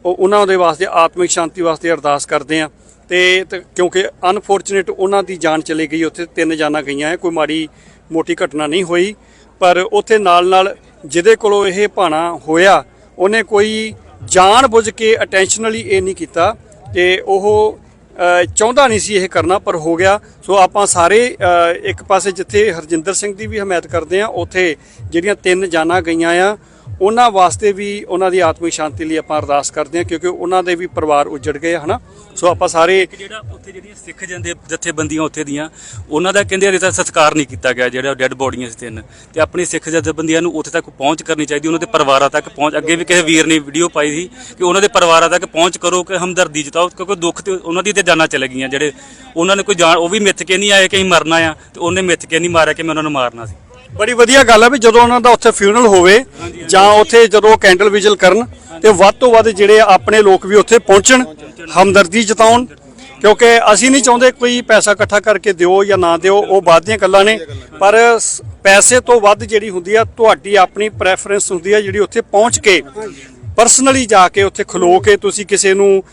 ਉਹਨਾਂ ਦੇ ਵਾਸਤੇ ਆਤਮਿਕ ਸ਼ਾਂਤੀ ਵਾਸਤੇ ਅਰਦਾਸ ਕਰਦੇ ਆ ਤੇ ਤੇ ਕਿਉਂਕਿ ਅਨਫੋਰਚੂਨੇਟ ਉਹਨਾਂ ਦੀ ਜਾਨ ਚਲੀ ਗਈ ਉੱਥੇ ਤਿੰਨ ਜਾਨਾਂ ਗਈਆਂ ਹੈ ਕੋਈ ਮਾੜੀ ਮੋਟੀ ਘਟਨਾ ਨਹੀਂ ਹੋਈ। ਪਰ ਉੱਥੇ ਨਾਲ ਨਾਲ ਜਿਹਦੇ ਕੋਲੋਂ ਇਹ ਭਾਣਾ ਹੋਇਆ ਉਹਨੇ ਕੋਈ ਜਾਣ ਬੁੱਝ ਕੇ ਅਟੈਂਸ਼ਨਲੀ ਇਹ ਨਹੀਂ ਕੀਤਾ। ਤੇ ਉਹ ਚਾਹੁੰਦਾ ਨਹੀਂ ਸੀ ਇਹ ਕਰਨਾ, ਪਰ ਹੋ ਗਿਆ। ਸੋ ਆਪਾਂ ਸਾਰੇ ਇੱਕ ਪਾਸੇ ਜਿੱਥੇ ਹਰਜਿੰਦਰ ਸਿੰਘ ਦੀ ਵੀ ਹਮਾਇਤ ਕਰਦੇ ਆ ਉੱਥੇ ਜਿਹੜੀਆਂ ਤਿੰਨ ਜਾਨਾਂ ਗਈਆਂ ਆ ਉਹਨਾਂ ਵਾਸਤੇ ਵੀ ਉਹਨਾਂ ਦੀ ਆਤਮਿਕ ਸ਼ਾਂਤੀ ਲਈ ਆਪਾਂ ਅਰਦਾਸ ਕਰਦੇ ਹਾਂ, ਕਿਉਂਕਿ ਉਹਨਾਂ ਦੇ ਵੀ ਪਰਿਵਾਰ ਉਜੜ ਗਏ, ਹਨਾ? ਸੋ ਆਪਾਂ ਸਾਰੇ ਇੱਕ ਜਿਹੜਾ ਉੱਥੇ ਜਿਹੜੀਆਂ ਸਿੱਖ ਜਾਂਦੇ ਜਥੇਬੰਦੀਆਂ ਉੱਥੇ ਦੀਆਂ, ਉਹਨਾਂ ਦਾ ਕਹਿੰਦੇ ਅਜੇ ਤੱਕ ਸਤਿਕਾਰ ਨਹੀਂ ਕੀਤਾ ਗਿਆ, ਜਿਹੜਾ ਡੈੱਡ ਬੋਡੀਆਂ ਸੀ ਤਿੰਨ। ਤੇ ਆਪਣੀ ਸਿੱਖ ਜਥੇਬੰਦੀਆਂ ਨੂੰ ਉੱਥੇ ਤੱਕ ਪਹੁੰਚ ਕਰਨੀ ਚਾਹੀਦੀ, ਉਹਨਾਂ ਦੇ ਪਰਿਵਾਰਾਂ ਤੱਕ ਪਹੁੰਚ ਅੱਗੇ ਵੀ ਕਿਸੇ ਵੀਰ ਨੇ ਵੀਡੀਓ ਪਾਈ ਸੀ ਕਿ ਉਹਨਾਂ ਦੇ ਪਰਿਵਾਰਾਂ ਤੱਕ ਪਹੁੰਚ ਕਰੋ, ਕਿ ਹਮਦਰਦੀ ਜਤਾਓ, ਕਿਉਂਕਿ ਦੁੱਖ ਤੇ ਉਹਨਾਂ ਦੀ ਤੇ ਜਾਨਾਂ ਚਲੇ ਗਈਆਂ, ਜਿਹੜੇ ਉਹਨਾਂ ਨੇ ਕੋਈ ਜਾਣ ਉਹ ਵੀ ਮਿੱਥ ਕੇ ਨਹੀਂ ਆਏ ਕਿ ਅਸੀਂ ਮਰਨਾ ਆ, ਤੇ ਉਹਨੇ ਮਿੱਥ ਕੇ ਨਹੀਂ ਮਾਰਿਆ ਕਿ ਮੈਂ ਉਹਨਾਂ ਨੂੰ ਮਾਰਨਾ ਸੀ। ਬੜੀ ਵਧੀਆ ਗੱਲ ਆ ਵੀ ਜਦੋਂ ਉਹਨਾਂ ਦਾ ਉੱਥੇ ਫਿਊਨਲ ਹੋਵੇ ਜਾਂ ਉੱਥੇ ਜਦੋਂ ਕੈਂਡਲ ਵਿਜਲ ਕਰਨ ਤੇ ਵੱਧ ਤੋਂ ਵੱਧ ਜਿਹੜੇ ਆਪਣੇ ਲੋਕ ਵੀ ਉੱਥੇ ਪਹੁੰਚਣ ਹਮਦਰਦੀ ਜਤਾਉਣ ਕਿਉਂਕਿ ਅਸੀਂ ਨਹੀਂ ਚਾਹੁੰਦੇ ਕੋਈ ਪੈਸਾ ਇਕੱਠਾ ਕਰਕੇ ਦਿਓ ਜਾਂ ਨਾ ਦਿਓ ਉਹ ਬਾਅਦ ਦੀਆਂ ਗੱਲਾਂ ਨੇ। ਪਰ ਪੈਸੇ ਤੋਂ ਵੱਧ ਜਿਹੜੀ ਹੁੰਦੀ ਆ ਤੁਹਾਡੀ ਆਪਣੀ ਪ੍ਰੈਫਰੈਂਸ ਹੁੰਦੀ ਆ ਜਿਹੜੀ ਉੱਥੇ ਪਹੁੰਚ ਕੇ ਪਰਸਨਲੀ ਜਾ ਕੇ ਉੱਥੇ ਖਲੋ ਕੇ ਤੁਸੀਂ ਕਿਸੇ ਨੂੰ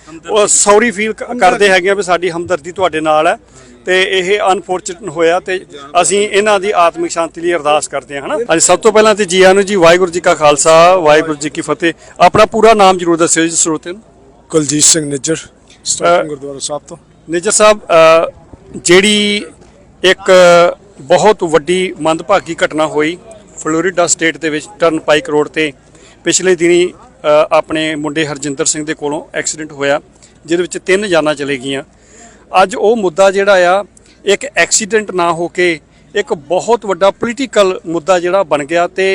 ਸੌਰੀ ਫੀਲ ਕਰਦੇ ਹੈਗੇ ਆ ਵੀ ਸਾਡੀ ਹਮਦਰਦੀ ਤੁਹਾਡੇ ਨਾਲ ਹੈ ਤੇ ਇਹ ਅਨਫੋਰਚੂਨੇਟ ਹੋਇਆ ਤੇ ਅਸੀਂ ਇਹਨਾਂ ਦੀ ਆਤਮਿਕ ਸ਼ਾਂਤੀ ਲਈ ਅਰਦਾਸ ਕਰਦੇ ਹਾਂ ਹਨਾ? ਅੱਜ ਸਭ ਤੋਂ ਪਹਿਲਾਂ ਤੇ ਜੀ ਆਇਆਂ ਨੂੰ ਜੀ ਵਾਹਿਗੁਰੂ ਜੀ ਕਾ ਖਾਲਸਾ ਵਾਹਿਗੁਰੂ ਜੀ ਕੀ ਫਤਿਹ। ਆਪਣਾ ਪੂਰਾ ਨਾਮ ਜਰੂਰ ਦੱਸਿਓ ਜੀ ਸਰੋਤੇ ਨੂੰ। ਕੁਲਜੀਤ ਸਿੰਘ ਨਿੱਜਰ ਸਟਾਰਟਿੰਗ ਗੁਰਦੁਆਰਾ ਸਾਹਿਬ ਤੋਂ। ਨਿਜਰ ਸਾਹਿਬ ਜਿਹੜੀ ਇੱਕ ਬਹੁਤ ਵੱਡੀ ਮੰਦਭਾਗੀ ਘਟਨਾ ਹੋਈ ਫਲੋਰੀਡਾ ਸਟੇਟ ਦੇ ਵਿੱਚ ਟਰਨ ਪਾਈਕ ਰੋਡ ਤੇ ਪਿਛਲੇ ਦਿਨੀ ਆਪਣੇ ਮੁੰਡੇ ਹਰਜਿੰਦਰ ਸਿੰਘ ਦੇ ਕੋਲੋਂ ਐਕਸੀਡੈਂਟ ਹੋਇਆ ਜਿਹਦੇ ਵਿੱਚ ਤਿੰਨ ਜਾਨਾਂ ਚਲੇ ਗਈਆਂ। ਅੱਜ ਉਹ ਮੁੱਦਾ ਜਿਹੜਾ ਆ ਇੱਕ ਐਕਸੀਡੈਂਟ ਨਾ ਹੋ ਕੇ ਇੱਕ ਬਹੁਤ ਵੱਡਾ ਪੋਲੀਟੀਕਲ ਮੁੱਦਾ ਜਿਹੜਾ ਬਣ ਗਿਆ ਤੇ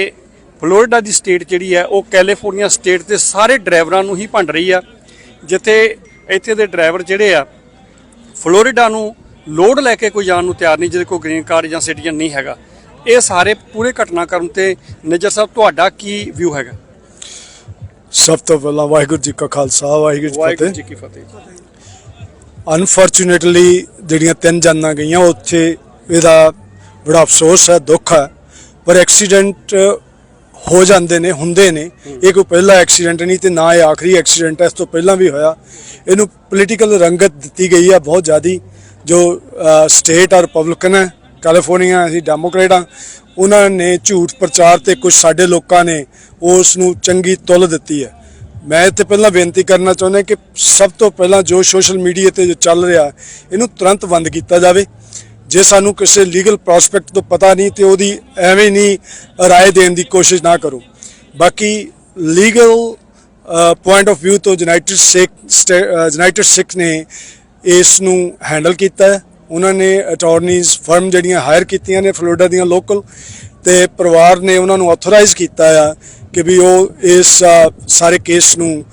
ਫਲੋਰੀਡਾ ਦੀ ਸਟੇਟ ਜਿਹੜੀ ਹੈ ਉਹ ਕੈਲੀਫੋਰਨੀਆ ਸਟੇਟ ਦੇ ਸਾਰੇ ਡਰਾਈਵਰਾਂ ਨੂੰ ਹੀ ਭੰਡ ਰਹੀ ਆ ਜਿੱਥੇ ਇੱਥੇ ਦੇ ਡਰਾਈਵਰ ਜਿਹੜੇ ਆ ਫਲੋਰੀਡਾ ਨੂੰ ਲੋਡ ਲੈ ਕੇ ਕੋਈ ਜਾਣ ਨੂੰ ਤਿਆਰ ਨਹੀਂ ਜਿਹਦੇ ਕੋਲ ਗ੍ਰੀਨ ਕਾਰਡ ਜਾਂ ਸਿਟੀਜ਼ਨ ਨਹੀਂ ਹੈਗਾ। ਇਹ ਸਾਰੇ ਪੂਰੇ ਘਟਨਾਕ੍ਰਮ ਤੇ ਨਿਜਰ ਸਾਹਿਬ ਤੁਹਾਡਾ ਕੀ ਵਿਊ ਹੈਗਾ? ਸਭ ਤੋਂ ਪਹਿਲਾਂ ਵਾਹਿਗੁਰੂ ਜੀ ਕਾ ਖਾਲਸਾ ਵਾਹਿਗੁਰੂ ਜੀ ਕੀ ਫਤਿਹ। ਅਨਫੋਰਚੂਨੇਟਲੀ ਜਿਹੜੀਆਂ ਤਿੰਨ ਜਾਨਾਂ ਗਈਆਂ, ਉੱਥੇ ਇਹਦਾ ਬੜਾ ਅਫਸੋਸ ਹੈ, ਦੁੱਖ ਹੈ। ਪਰ ਐਕਸੀਡੈਂਟ ਹੋ ਜਾਂਦੇ ਨੇ, ਹੁੰਦੇ ਨੇ। ਇਹ ਕੋਈ ਪਹਿਲਾ ਐਕਸੀਡੈਂਟ ਨਹੀਂ ਤੇ ਨਾ ਇਹ ਆਖਰੀ ਐਕਸੀਡੈਂਟ ਹੈ, ਇਸ ਤੋਂ ਪਹਿਲਾਂ ਵੀ ਹੋਇਆ। ਇਹਨੂੰ ਪੋਲੀਟੀਕਲ ਰੰਗਤ ਦਿੱਤੀ ਗਈ ਹੈ ਬਹੁਤ ਜ਼ਿਆਦੀ। ਜੋ ਸਟੇਟ ਆ ਰਿਪਬਲਿਕਨ ਹੈ ਕੈਲੀਫੋਰਨੀਆ ਅਸੀਂ ਡੈਮੋਕ੍ਰੇਟ ਆ ਉਹਨਾਂ ਨੇ ਝੂਠ ਪ੍ਰਚਾਰ ਤੇ ਕੁਝ ਸਾਡੇ ਲੋਕਾਂ ਨੇ ਉਸ ਨੂੰ ਚੰਗੀ ਤੁਲ ਦਿੱਤੀ ਹੈ। ਮੈਂ ਇੱਥੇ ਪਹਿਲਾਂ ਬੇਨਤੀ ਕਰਨਾ ਚਾਹੁੰਦਾ ਕਿ ਸਭ ਤੋਂ ਪਹਿਲਾਂ ਜੋ ਸੋਸ਼ਲ ਮੀਡੀਆ ਤੇ ਜੋ ਚੱਲ ਰਿਹਾ, ਇਹਨੂੰ ਤੁਰੰਤ ਬੰਦ ਕੀਤਾ ਜਾਵੇ। ਜੇ ਸਾਨੂੰ ਕਿਸੇ ਲੀਗਲ ਪ੍ਰੋਸਪੈਕਟ ਤੋਂ ਪਤਾ ਨਹੀਂ ਤੇ ਉਹਦੀ ਐਵੇਂ ਨਹੀਂ ਰਾਏ ਦੇਣ ਦੀ ਕੋਸ਼ਿਸ਼ ਨਾ ਕਰੋ। ਬਾਕੀ ਲੀਗਲ ਪੁਆਇੰਟ ਆਫ View ਤੋਂ ਯੂਨਾਈਟਿਡ ਸਿੱਖ ਯੂਨਾਈਟਿਡ ਸਿੱਖ ਨੇ ਇਸ ਨੂੰ ਹੈਂਡਲ ਕੀਤਾ ਹੈ। ਉਹਨਾਂ ਨੇ ਅਟਾਰਨੀਜ਼ ਫਰਮ ਜਿਹੜੀਆਂ ਹਾਇਰ ਕੀਤੀਆਂ ਨੇ ਫਲੋਰੀਡਾ ਦੀਆਂ ਲੋਕਲ ਤੇ ਪਰਿਵਾਰ ਨੇ ਉਹਨਾਂ ਨੂੰ ਆਥੋਰਾਈਜ਼ ਕੀਤਾ ਆ ਕਿ ਵੀ ਉਹ ਇਸ ਸਾਰੇ ਕੇਸ ਨੂੰ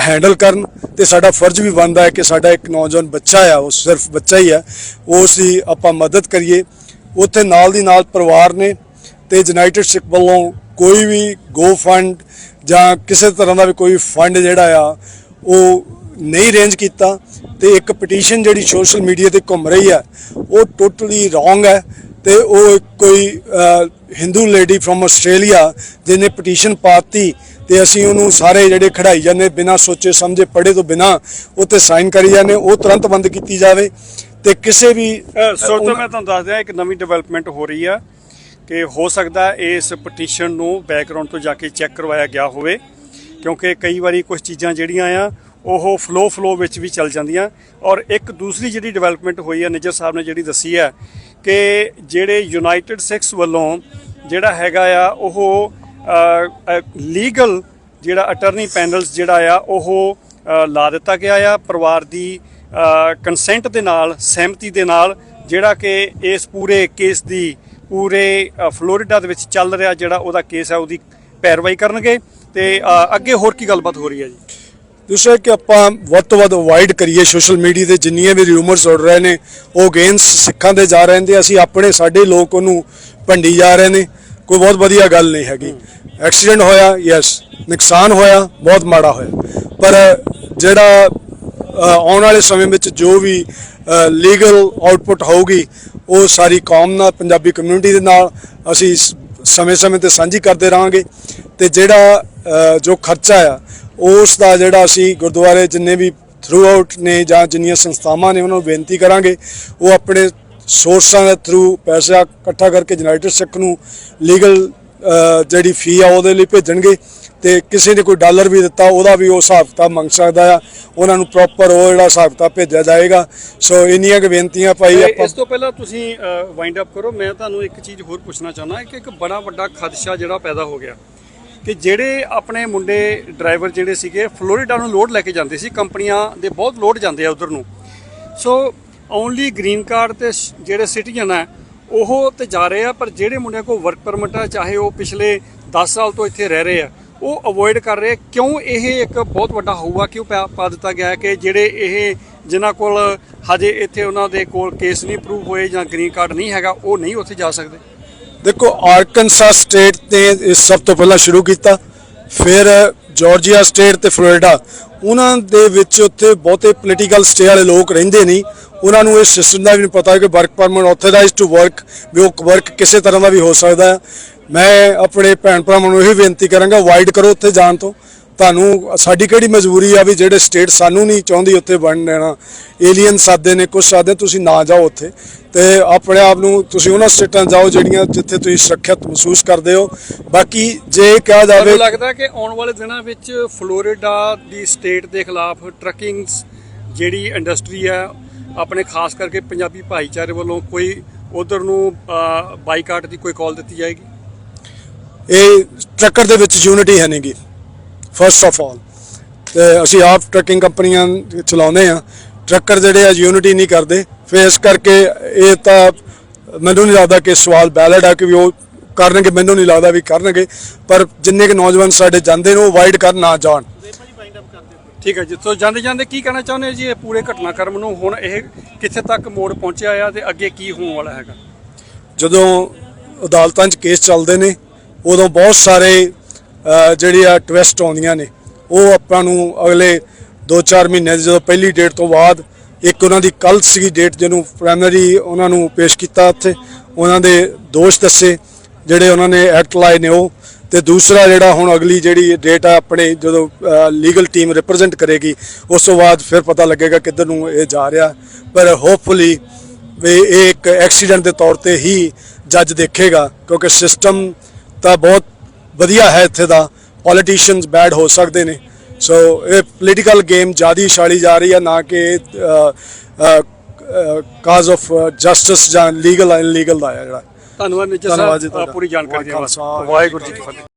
ਹੈਂਡਲ ਕਰਨ ਤੇ ਸਾਡਾ ਫਰਜ਼ ਵੀ ਬਣਦਾ ਹੈ ਕਿ ਸਾਡਾ ਇੱਕ ਨੌਜਵਾਨ ਬੱਚਾ ਆ, ਉਹ ਸਿਰਫ ਬੱਚਾ ਹੀ ਹੈ ਉਸ ਦੀ ਆਪਾਂ ਮਦਦ ਕਰੀਏ। ਉੱਥੇ ਨਾਲ ਦੀ ਨਾਲ ਪਰਿਵਾਰ ਨੇ ਤੇ ਯੂਨਾਈਟਿਡ ਸਿੱਖ ਵੱਲੋਂ ਕੋਈ ਵੀ ਗੋ ਫੰਡ ਜਾਂ ਕਿਸੇ ਤਰ੍ਹਾਂ ਦਾ ਵੀ ਕੋਈ ਫੰਡ ਜਿਹੜਾ ਆ, ਉਹ ਨਹੀਂ ਅਰੇਂਜ ਕੀਤਾ ਤੇ ਇੱਕ ਪਟੀਸ਼ਨ ਜਿਹੜੀ ਸੋਸ਼ਲ ਮੀਡੀਆ ਤੇ ਘੁੰਮ ਰਹੀ ਹੈ ਉਹ ਟੋਟਲੀ ਰੋਂਗ ਹੈ। ਤੇ ਉਹ ਕੋਈ ਹਿੰਦੂ ਲੇਡੀ ਫਰਮ ਆਸਟ੍ਰੇਲੀਆ ਜਿਹਨੇ ਪਟੀਸ਼ਨ ਪਾਤੀ ਤੇ ਅਸੀਂ ਉਹਨੂੰ ਸਾਰੇ ਜਿਹੜੇ ਖੜਾਈ ਜਾਂਦੇ ਬਿਨਾਂ ਸੋਚੇ ਸਮਝੇ ਪੜੇ ਤੋਂ ਬਿਨਾਂ ਉੱਤੇ ਸਾਈਨ ਕਰੀ ਜਾਂਦੇ ਉਹ ਤੁਰੰਤ ਬੰਦ ਕੀਤੀ ਜਾਵੇ ਤੇ ਕਿਸੇ ਵੀ ਸੋ ਤੋਂ ਮੈਂ ਤੁਹਾਨੂੰ ਦੱਸ ਦਿਆਂ ਇੱਕ ਨਵੀਂ ਡਿਵੈਲਪਮੈਂਟ ਹੋ ਰਹੀ ਆ ਕਿ ਹੋ ਸਕਦਾ ਇਸ ਪਟੀਸ਼ਨ ਨੂੰ ਬੈਕਗ੍ਰਾਉਂਡ ਤੋਂ ਜਾ ਕੇ ਚੈੱਕ ਕਰਵਾਇਆ ਗਿਆ ਹੋਵੇ ਕਿਉਂਕਿ ਕਈ ਵਾਰੀ ਕੁਝ ਚੀਜ਼ਾਂ ਜਿਹੜੀਆਂ ਆ ਉਹ ਫਲੋ ਫਲੋ ਵਿੱਚ ਵੀ ਚੱਲ ਜਾਂਦੀਆਂ ਔਰ ਇੱਕ ਦੂਸਰੀ ਜਿਹੜੀ ਡਿਵੈਲਪਮੈਂਟ ਹੋਈ ਹੈ ਨਿਜਰ ਸਾਹਿਬ ਨੇ ਜਿਹੜੀ ਦੱਸੀ ਹੈ ਕਿ ਜਿਹੜੇ ਯੂਨਾਈਟਿਡ ਸਿਕਸ ਵੱਲੋਂ ਜਿਹੜਾ ਹੈਗਾ ਆ, ਉਹ ਲੀਗਲ ਜਿਹੜਾ ਅਟਰਨੀ ਪੈਨਲਸ ਜਿਹੜਾ ਆ, ਉਹ ਲਾ ਦਿੱਤਾ ਗਿਆ ਆ। ਪਰਿਵਾਰ ਦੀ ਕੰਸੈਂਟ ਦੇ ਨਾਲ, ਸਹਿਮਤੀ ਦੇ ਨਾਲ ਜਿਹੜਾ ਕਿ ਇਸ ਪੂਰੇ ਕੇਸ ਦੀ, ਪੂਰੇ ਫਲੋਰੀਡਾ ਦੇ ਵਿੱਚ ਚੱਲ ਰਿਹਾ ਜਿਹੜਾ ਉਹਦਾ ਕੇਸ ਹੈ ਉਹਦੀ ਪੈਰਵਾਈ ਕਰਨਗੇ। ਤੇ ਅੱਗੇ ਹੋਰ ਕੀ ਗੱਲਬਾਤ ਹੋ ਰਹੀ ਹੈ ਜੀ? ਦੂਸਰਾ ਕਿ ਆਪਾਂ ਵੱਧ ਤੋਂ ਵੱਧ ਅਵਾਇਡ ਕਰੀਏ ਸੋਸ਼ਲ ਮੀਡੀਆ ਤੇ ਜਿੰਨੀਆਂ ਵੀ ਰਿਊਮਰਸ ਉੱਡ ਰਹੇ ਨੇ, ਉਹ ਅਗੇਂਸ ਸਿੱਖਾਂ ਦੇ ਜਾ ਰਹੇ ਨੇ ਅਸੀਂ ਆਪਣੇ, ਸਾਡੇ ਲੋਕ ਉਹਨੂੰ ਭੰਡੀ ਜਾ ਰਹੇ ਨੇ। ਕੋਈ ਬਹੁਤ ਵਧੀਆ ਗੱਲ ਨਹੀਂ ਹੈਗੀ। ਐਕਸੀਡੈਂਟ ਹੋਇਆ ਯੈਸ ਨੁਕਸਾਨ ਹੋਇਆ, ਬਹੁਤ ਮਾੜਾ ਹੋਇਆ। ਪਰ ਜਿਹੜਾ ਆਉਣ ਵਾਲੇ ਸਮੇਂ ਵਿੱਚ ਜੋ ਵੀ ਲੀਗਲ ਆਊਟਪੁੱਟ ਹੋਊਗੀ, ਉਹ ਸਾਰੀ ਕੌਮ ਨਾਲ, ਪੰਜਾਬੀ ਕਮਿਊਨਿਟੀ ਦੇ ਨਾਲ ਅਸੀਂ ਸਮੇਂ-ਸਮੇਂ ਤੇ ਸਾਂਝੀ ਕਰਦੇ ਰਹਾਂਗੇ। ਤੇ ਜਿਹੜਾ ਜੋ ਖਰਚਾ ਆ ਉਸ ਦਾ ਜਿਹੜਾ ਅਸੀਂ ਗੁਰਦੁਆਰੇ ਜਿੰਨੇ ਵੀ ਥਰੂ ਆਊਟ ਨੇ ਜਾਂ ਜਿੰਨੀਆਂ ਸੰਸਥਾਵਾਂ ਨੇ ਉਹਨਾਂ ਨੂੰ ਬੇਨਤੀ ਕਰਾਂਗੇ ਉਹ ਆਪਣੇ ਸੋਰਸਾਂ ਦੇ ਥਰੂ ਪੈਸਾ ਇਕੱਠਾ ਕਰਕੇ ਯੂਨਾਈਟਿਡ ਸਿੱਖ ਨੂੰ ਲੀਗਲ ਜਿਹੜੀ ਫੀ ਆ ਉਹਦੇ ਲਈ ਭੇਜਣਗੇ ਤੇ ਕਿਸੇ ਨੇ ਕੋਈ ਡਾਲਰ ਵੀ ਦਿੱਤਾ ਉਹਦਾ ਵੀ ਉਹ ਹਿਸਾਬ ਕਿਤਾਬ ਮੰਗ ਸਕਦਾ ਆ। ਉਹਨਾਂ ਨੂੰ ਪ੍ਰੋਪਰ ਉਹ ਜਿਹੜਾ ਹਿਸਾਬ ਕਿਤਾਬ ਭੇਜਿਆ ਜਾਏਗਾ। ਸੋ ਇੰਨੀਆਂ ਕੁ ਬੇਨਤੀਆਂ ਤੇ ਆਪਾਂ ਇਸ ਤੋਂ ਪਹਿਲਾਂ ਤੁਸੀਂ ਵਾਈਂਡ ਅਪ ਕਰੋ। ਮੈਂ ਤੁਹਾਨੂੰ ਇੱਕ ਚੀਜ਼ ਹੋਰ ਪੁੱਛਣਾ ਚਾਹੁੰਦਾ ਕਿ ਇੱਕ ਬੜਾ ਵੱਡਾ ਖਦਸ਼ਾ ਜਿਹੜਾ ਪੈਦਾ ਹੋ ਗਿਆ। ਕਿ ਜਿਹੜੇ ਆਪਣੇ ਮੁੰਡੇ ਡਰਾਈਵਰ ਜਿਹੜੇ ਸੀਗੇ, ਫਲੋਰੀਡਾ ਨੂੰ ਲੋਡ ਲੈ ਕੇ ਜਾਂਦੇ ਸੀ, ਕੰਪਨੀਆਂ ਦੇ ਬਹੁਤ ਲੋਡ ਜਾਂਦੇ ਆ ਉਧਰ ਨੂੰ। ਸੋ ਓਨਲੀ ਗ੍ਰੀਨ ਕਾਰਡ ਤੇ ਜਿਹੜੇ ਸਿਟੀਜ਼ਨ ਆ, ਉਹ ਤੇ ਜਾ ਰਹੇ ਆ, ਪਰ ਜਿਹੜੇ ਮੁੰਡਿਆਂ ਕੋਲ ਵਰਕ ਪਰਮਿਟ ਆ, ਚਾਹੇ ਉਹ ਪਿਛਲੇ 10 ਸਾਲ ਤੋਂ ਇੱਥੇ ਰਹਿ ਰਹੇ ਆ, ਉਹ ਅਵੋਇਡ ਕਰ ਰਹੇ ਕਿਉਂ ਇਹ ਇੱਕ ਬਹੁਤ ਵੱਡਾ ਹੋਊਗਾ ਕਿਉਂ ਪਾ ਪਾ ਦਿੱਤਾ ਗਿਆ ਕਿ ਜਿਹੜੇ ਇਹ ਜਿਨ੍ਹਾਂ ਕੋਲ ਹਜੇ ਇੱਥੇ ਉਹਨਾਂ ਦੇ ਕੋਲ ਕੇਸ ਨਹੀਂ ਪ੍ਰੂਵ ਹੋਏ ਜਾਂ ਗ੍ਰੀਨ ਕਾਰਡ ਨਹੀਂ ਹੈਗਾ, ਉਹ ਨਹੀਂ ਉੱਥੇ ਜਾ ਸਕਦੇ? ਦੇਖੋ ਆਰਕਨਸਾ ਸਟੇਟ ਨੇ ਇਹ ਸਭ ਤੋਂ ਪਹਿਲਾਂ ਸ਼ੁਰੂ ਕੀਤਾ, ਫਿਰ ਜਾਰਜੀਆ ਸਟੇਟ ਤੇ ਫਲੋਰੀਡਾ। ਉਹਨਾਂ ਦੇ ਵਿੱਚ ਉੱਥੇ ਬਹੁਤੇ ਪੋਲੀਟੀਕਲ ਸਟੇ ਵਾਲੇ ਲੋਕ ਰਹਿੰਦੇ ਨਹੀਂ। ਉਹਨਾਂ ਨੂੰ ਇਸ ਸਿਸਟਮ ਦਾ ਵੀ ਨਹੀਂ ਪਤਾ ਕਿ work permit authorised to work ਵੀ ਉਹ ਵਰਕ ਕਿਸੇ ਤਰ੍ਹਾਂ ਦਾ ਵੀ ਹੋ ਸਕਦਾ ਹੈ। ਮੈਂ ਆਪਣੇ ਭੈਣ ਭਰਾਵਾਂ ਨੂੰ ਇਹ ਬੇਨਤੀ ਕਰਾਂਗਾ ਵਾਈਡ ਕਰੋ ਉੱਥੇ ਜਾਣ ਤੋਂ। ਤੁਹਾਨੂੰ ਸਾਡੀ ਕਿਹੜੀ ਮਜਬੂਰੀ ਆ ਵੀ ਜਿਹੜੇ ਸਟੇਟ ਸਾਨੂੰ ਨਹੀਂ ਚਾਹੁੰਦੀ ਉੱਥੇ ਬਣ ਲੈਣਾ ਏਲੀਅਨ ਸਾਦੇ ਨੇ ਕੁਝ ਸਾਦੇ ਤੁਸੀਂ ਨਾ ਜਾਓ ਉੱਥੇ। ਤੇ ਆਪਣੇ ਆਪ ਨੂੰ ਤੁਸੀਂ ਉਹਨਾਂ ਸਟੇਟਾਂ ਜਾਓ ਜਿਹੜੀਆਂ ਜਿੱਥੇ ਤੁਸੀਂ ਸੁਰੱਖਿਅਤ ਮਹਿਸੂਸ ਕਰਦੇ ਹੋ। ਬਾਕੀ ਜੇ ਕਿਹਾ ਜਾਵੇ ਮੈਨੂੰ ਲੱਗਦਾ ਕਿ ਆਉਣ ਵਾਲੇ ਦਿਨਾਂ ਵਿੱਚ ਫਲੋਰੀਡਾ ਦੀ ਸਟੇਟ ਦੇ ਖਿਲਾਫ ਟਰੱਕਿੰਗ ਜਿਹੜੀ ਇੰਡਸਟਰੀ ਹੈ ਆਪਣੇ ਖਾਸ ਕਰਕੇ ਪੰਜਾਬੀ ਭਾਈਚਾਰੇ ਵੱਲੋਂ ਕੋਈ ਉਧਰ ਨੂੰ ਬਾਈਕਾਟ ਦੀ ਕੋਈ ਕਾਲ ਦਿੱਤੀ ਜਾਏਗੀ? ਇਹ ਟਰੱਕਰ ਦੇ ਵਿੱਚ ਯੂਨਿਟੀ ਹੈ ਨਹੀਂਗੀ ਫਰਸਟ ਆਫ ਆਲ ਤੇ ਅਸੀਂ ਆਪ ਟਰੱਕਿੰਗ ਕੰਪਨੀਆਂ ਚਲਾਉਂਦੇ ਆ ਟਰੱਕਰ ਜਿਹੜੇ ਆ ਯੂਨਿਟੀ ਨਹੀਂ ਕਰਦੇ। ਫਿਰ ਇਸ ਕਰਕੇ ਇਹ ਤਾਂ ਮੈਨੂੰ ਨਹੀਂ ਲੱਗਦਾ ਕਿ ਸਵਾਲ ਵੈਲਿਡ ਆ ਕਿ ਵੀ ਉਹ ਕਰਨਗੇ। ਮੈਨੂੰ ਨਹੀਂ ਲੱਗਦਾ ਵੀ ਕਰਨਗੇ। ਪਰ ਜਿੰਨੇ ਕਿ ਨੌਜਵਾਨ ਸਾਡੇ ਜਾਂਦੇ ਨੇ ਉਹ ਵਾਈਡ ਕਰ ਨਾ ਜਾਣ। ਠੀਕ ਹੈ ਜੀ। ਸੋ ਜਾਂਦੇ ਜਾਂਦੇ ਕੀ ਕਹਿਣਾ ਚਾਹੁੰਦੇ ਹੋ ਜੀ? ਇਹ ਪੂਰੇ ਘਟਨਾਕ੍ਰਮ ਨੂੰ ਹੁਣ ਇਹ ਕਿੱਥੇ ਤੱਕ ਮੋੜ ਪਹੁੰਚਿਆ ਆ ਤੇ ਅੱਗੇ ਕੀ ਹੋਣ ਵਾਲਾ ਹੈਗਾ? ਜਦੋਂ ਅਦਾਲਤਾਂ 'ਚ ਕੇਸ ਚੱਲਦੇ ਨੇ ਉਦੋਂ ਬਹੁਤ ਸਾਰੇ ਜਿਹੜੀ ਆ ਟਵਿਸਟ ਆਉਂਦੀਆਂ ਨੇ, ਉਹ ਆਪਾਂ ਨੂੰ ਅਗਲੇ 2-4 ਮਹੀਨੇ ਦੀ, ਜਦੋਂ ਪਹਿਲੀ ਡੇਟ ਤੋਂ ਬਾਅਦ ਇੱਕ ਉਹਨਾਂ ਦੀ ਕੱਲ ਸੀਗੀ ਡੇਟ ਜਿਹਨੂੰ ਪ੍ਰਾਇਮਰੀ ਉਹਨਾਂ ਨੂੰ ਪੇਸ਼ ਕੀਤਾ ਉੱਥੇ, ਉਹਨਾਂ ਦੇ ਦੋਸ਼ ਦੱਸੇ, ਜਿਹੜੇ ਉਹਨਾਂ ਨੇ ਐਕਟ ਲਾਏ ਨੇ ਉਹ, ਤੇ ਦੂਸਰਾ ਜਿਹੜਾ ਹੁਣ ਅਗਲੀ ਜਿਹੜੀ ਡੇਟ ਆ ਆਪਣੇ ਜਦੋਂ ਲੀਗਲ ਟੀਮ ਰਿਪਰੈਜ਼ੈਂਟ ਕਰੇਗੀ, ਉਸ ਤੋਂ ਬਾਅਦ ਫਿਰ ਪਤਾ ਲੱਗੇਗਾ ਕਿੱਧਰ ਨੂੰ ਇਹ ਜਾ ਰਿਹਾ। ਪਰ ਹੋਪਫੁਲੀ ਵੀ ਇਹ ਇੱਕ ਐਕਸੀਡੈਂਟ ਦੇ ਤੌਰ ਤੇ ਹੀ ਜੱਜ ਦੇਖੇਗਾ, ਕਿਉਂਕਿ ਸਿਸਟਮ ਤਾਂ ਬਹੁਤ ਵਧੀਆ ਹੈ ਇੱਥੇ ਦਾ। ਪੋਲੀਟੀਸ਼ੀਅਨਸ ਬੈਡ ਹੋ ਸਕਦੇ ਨੇ। ਸੋ ਇਹ ਪੋਲੀਟੀਕਲ ਗੇਮ ਜਿਆਦੀ ਛਾਲੀ ਜਾ ਰਹੀ ਹੈ ਨਾ ਕਿ ਕਾਜ਼ ਆਫ ਜਸਟਿਸ ਜਾਂ ਲੀਗਲ ਇਨਲੀਗਲ ਦਾ ਜਿਹੜਾ। ਧੰਨਵਾਦ ਨਿੱਜਰ ਸਾਹਿਬ। ਪੂਰੀ ਜਾਣਕਾਰੀ ਦੇਣ ਵਾਸਤੇ। ਵਾਹਿਗੁਰੂ ਜੀ ਕੀ ਫਤਿਹ।